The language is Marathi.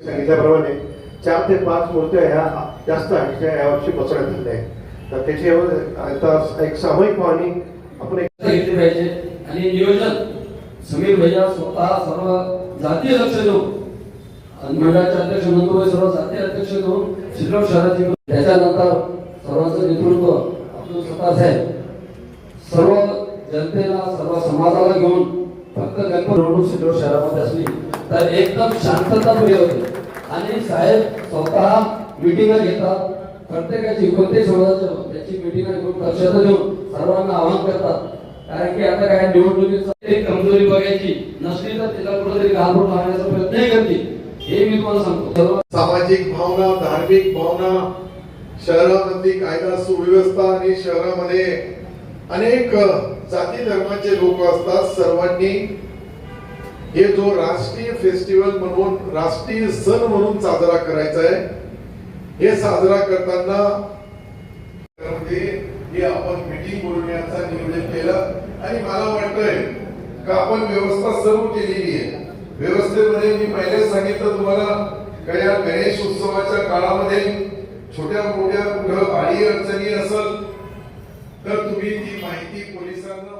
सांगितल्याप्रमाणे चार ते पाच मूर्त्या ह्या जास्त ह्या यावर्षी बसवण्यात आल्या आहेत. तर त्याच्यावर आता एक सामूहिक पाहणी आपण एक घेतली पाहिजे. आणि नियोजन समीर भैया स्वतः सर्व जातीय लक्ष देऊन मंडळाचे अध्यक्ष नंदुबाई सर्व जातीय अध्यक्ष देऊन शिल्लक शहराची त्याच्यानंतर सर्वांचं नेतृत्व अब्दुल सत्तार साहेब सर्व जनतेला सर्व समाजाला घेऊन फक्त गणपती निवडणूक शिल्लक शहरामध्ये असली. तर एकदम शांतताप्रिय होते. आणि साहेब स्वतः मिटिंग घेतात. प्रत्येकाची कोणत्याही समाजाच्या हो, त्याची मिटिंग घेऊन लक्षात घेऊन सर्वांना आवाहन करतात. कारण की आता काय निवडणुकीचं कमजोरी बघायची नसली तर तिला कुठेतरी घाबरून मारण्याचा प्रयत्नही करते हे मी तुम्हाला सांगतो. सर्व सामाजिक भावना धार्मिक भावना शहरामध्ये कायदा सुव्यवस्था आणि शहरामध्ये अनेक जाती धर्माचे लोक असतात. सर्वांनी हे जो राष्ट्रीय फेस्टिवल म्हणून राष्ट्रीय सण म्हणून साजरा करायचा आहे हे साजरा करताना हे आपण मिटिंग बोलवण्याचा नियोजन केलं. आणि मला वाटतंय का आपण व्यवस्था सर्व केलेली आहे. व्यवस्थेमध्ये मी पहिलेच सांगितलं तुम्हाला का या गणेश उत्सवाच्या काळामध्ये छोट्या मोठ्या कुठं अडी अडचणी असेल तर तुम्ही ती माहिती पोलिसांना